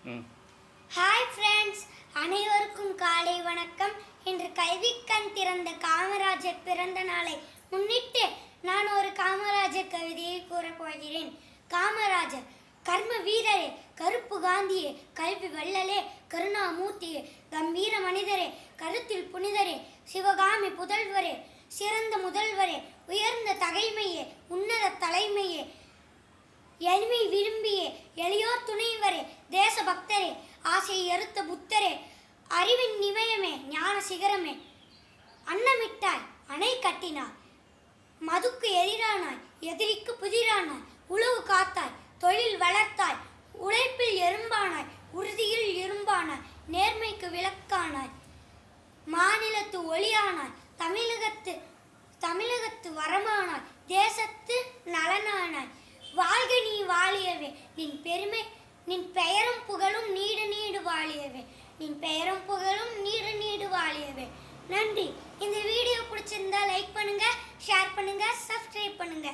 Hi friends அனைவருக்கும் காலை வணக்கம். இன்று கல்விக்கண் திறந்த காமராஜர் பிறந்த நாளை முன்னிட்டு நான் ஒரு காமராஜர் கவிதையை கூறப்போகிறேன் காமராஜர் கர்ம வீரரே கருப்பு காந்தியே கல்வி வள்ளலே கருணாமூர்த்தியே கம்பீர மனிதரே கருத்தில் புனிதரே சிவகாமி புதல்வரே சிறந்த முதல்வரே உயர்ந்த தகைமையே உன்னத தலை எளிமை விரும்பியே எளியோர் துணைவரே தேசபக்தரே ஆசையை அறுத்த புத்தரே அறிவின் நிமயமே ஞான சிகரமே. அன்னமிட்டாய் அணை கட்டினாய் மதுக்கு எதிரானாய் எதிரிக்கு புதிரானாய் உழவு காத்தாய் தொழில் வளர்த்தாய் உழைப்பில் எறும்பானாய் உறுதியில் இரும்பானாய் நேர்மைக்கு விளக்கானாய் மாநிலத்து ஒளியானாய் தமிழகத்து தமிழகத்து வரமானாய் தேசத்து நலனானாய் வாழ்க நீ வாழியவே நின் பெருமை நின் பெயரும் புகழும் நீடு நீடு வாழியவே நின் பெயரும் புகழும் நீடு நீடு வாழியவே நன்றி. இந்த வீடியோ பிடிச்சிருந்தா லைக் பண்ணுங்க ஷேர் பண்ணுங்க சப்ஸ்கிரைப் பண்ணுங்க.